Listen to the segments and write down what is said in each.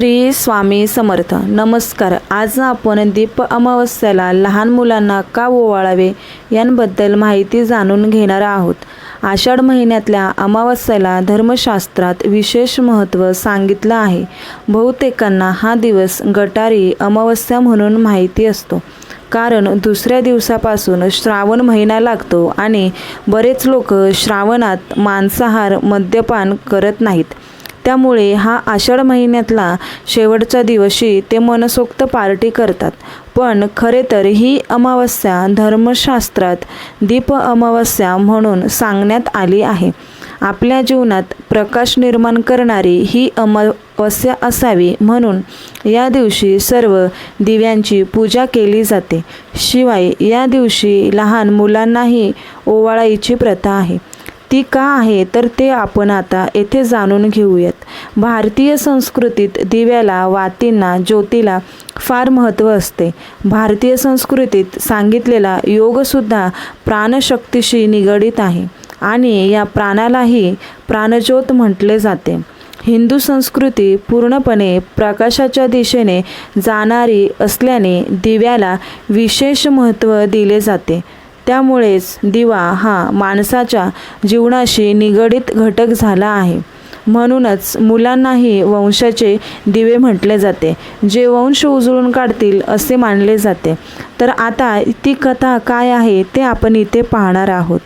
श्री स्वामी समर्थ. नमस्कार. आज आपण दीप अमावस्याला लहान मुलांना का ओवाळावे यांबद्दल माहिती जाणून घेणार आहोत. आषाढ महिन्यातल्या अमावस्याला धर्मशास्त्रात विशेष महत्त्व सांगितलं आहे. बहुतेकांना हा दिवस गटारी अमावस्या म्हणून माहिती असतो. कारण दुसऱ्या दिवसापासून श्रावण महिना लागतो आणि बरेच लोक श्रावणात मांसाहार मद्यपान करत नाहीत. त्यामुळे हा आषाढ महिन्यातला शेवटच्या दिवशी ते मनसोक्त पार्टी करतात. पण खरे तर ही अमावस्या धर्मशास्त्रात दीप अमावस्या म्हणून सांगण्यात आली आहे. आपल्या जीवनात प्रकाश निर्माण करणारी ही अमावस्या असावी म्हणून या दिवशी सर्व दिव्यांची पूजा केली जाते. शिवाय या दिवशी लहान मुलांनाही ओवाळायची प्रथा आहे. ती का आहे तर ते आपण आता येथे जाणून घेऊयात. भारतीय संस्कृतीत दिव्याला वातींना ज्योतीला फार महत्त्व असते. भारतीय संस्कृतीत सांगितलेला योगसुद्धा प्राणशक्तीशी निगडित आहे आणि या प्राणालाही प्राणज्योत म्हटले जाते. हिंदू संस्कृती पूर्णपणे प्रकाशाच्या दिशेने जाणारी असल्याने दिव्याला विशेष महत्त्व दिले जाते. त्यामुळेच दिवा हा माणसाच्या जीवनाशी निगडित घटक झाला आहे. म्हणूनच मुलांनाही वंशाचे दिवे म्हटले जाते. जे वंश उजळून काढतील असे मानले जाते. तर आता ती कथा काय आहे ते आपण इथे पाहणार आहोत.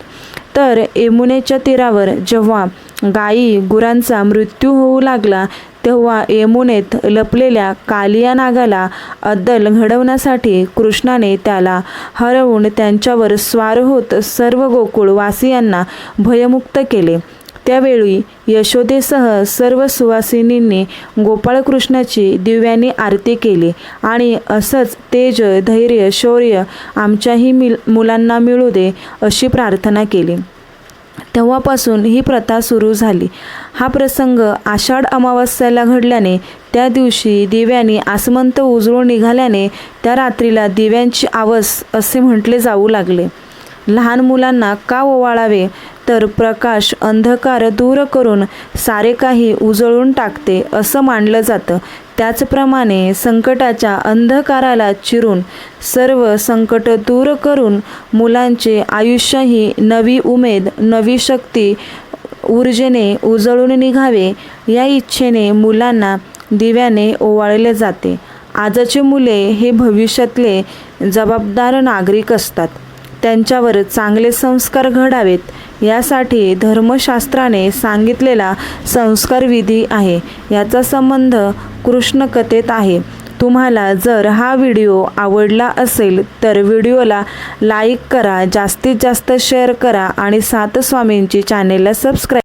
तर यमुनेच्या तीरावर जेव्हा गायी गुरांचा मृत्यू होऊ लागला तेव्हा यमुनेत लपलेल्या कालिया नागाला अद्दल घडवण्यासाठी कृष्णाने त्याला हरवून त्यांच्यावर स्वार होत सर्व गोकुळ वासियांना भयमुक्त केले. त्यावेळी यशोदेसह सर्व सुवासिनींनी गोपाळकृष्णाची दिव्याने आरती केली आणि असंच तेज धैर्य शौर्य आमच्याही मिल मुलांना मिळू दे अशी प्रार्थना केली. तेव्हापासून ही प्रथा सुरू झाली. हा प्रसंग आषाढ अमावस्याला घडल्याने त्या दिवशी दिव्यांनी आसमंत उजळून निघाल्याने त्या रात्रीला दिव्यांची आवस असे म्हटले जाऊ लागले. लहान मुलांना का ओवाळावे? तर प्रकाश अंधकार दूर करून सारे काही उजळून टाकते असं मानलं जातं. त्याचप्रमाणे संकटाच्या अंधकाराला चिरून सर्व संकट दूर करून मुलांचे आयुष्यही नवी उमेद नवी शक्ती ऊर्जेने उजळून निघावे या इच्छेने मुलांना दिव्याने ओवाळले जाते. आजचे मुले हे भविष्यातले जबाबदार नागरिक असतात. त्यांच्यावर चांगले संस्कार घडावेत. यासाठी धर्मशास्त्राने सांगितलेला संस्कार विधी आहे. याचा संबंध कृष्णकथेत आहे. तुम्हाला जर हा व्हिडिओ आवडला असेल तर व्हिडिओला लाईक करा जास्तीत जास्त शेअर करा आणि सातस्वामींची चॅनेलला सबस्क्राईब